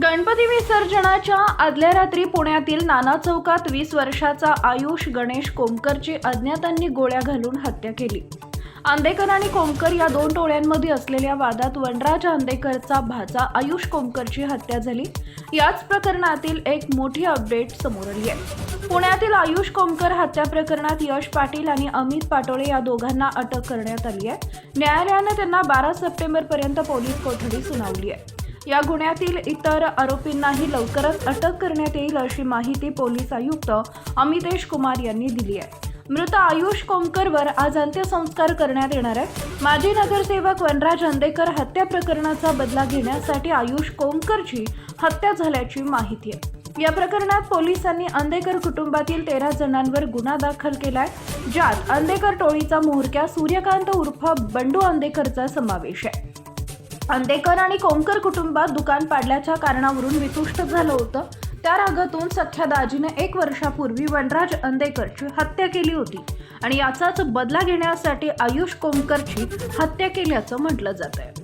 गणपती विसर्जनाच्या आदल्या रात्री पुण्यातील नाना चौकात वीस वर्षाचा आयुष गणेश कोमकरची अज्ञातांनी गोळ्या घालून हत्या केली. आंदेकर आणि कोमकर या दोन टोळ्यांमध्ये असलेल्या वादात वनराज आंदेकरचा भाचा आयुष कोमकरची हत्या झाली. याच प्रकरणातील एक मोठी अपडेट समोर आली आहे. पुण्यातील आयुष कोमकर हत्या प्रकरणात यश पाटील आणि अमित पाटोळे या दोघांना अटक करण्यात आली आहे. न्यायालयानं त्यांना बारा सप्टेंबरपर्यंत पोलीस कोठडी सुनावली आहे. या गुन्ह्यातील इतर आरोपींनाही लवकरच अटक करण्यात येईल अशी माहिती पोलीस आयुक्त अमितेश कुमार यांनी दिली आहे. मृत आयुष कोमकरवर आज अंत्यसंस्कार करण्यात येणार आहे माजी नगरसेवक वनराज अंदेकर हत्या प्रकरणाचा बदला घेण्यासाठी आयुष कोमकरची हत्या झाल्याची माहिती आहे. या प्रकरणात पोलिसांनी अंदेकर कुटुंबातील तेरा जणांवर गुन्हा दाखल केलाय ज्यात अंदेकर टोळीचा मोहरक्या सूर्यकांत उर्फ बंडू अंदेकरचा समावेश आहे. अंदेकर आणि कोमकर कुटुंबात दुकान पाडल्याच्या कारणावरून वितुष्ट झालं होतं. त्या रागातून सख्या दाजीने एक वर्षापूर्वी वनराज अंदेकरची हत्या केली होती आणि याचाच बदला घेण्यासाठी आयुष कोमकरची हत्या केल्याचं म्हटलं जात आहे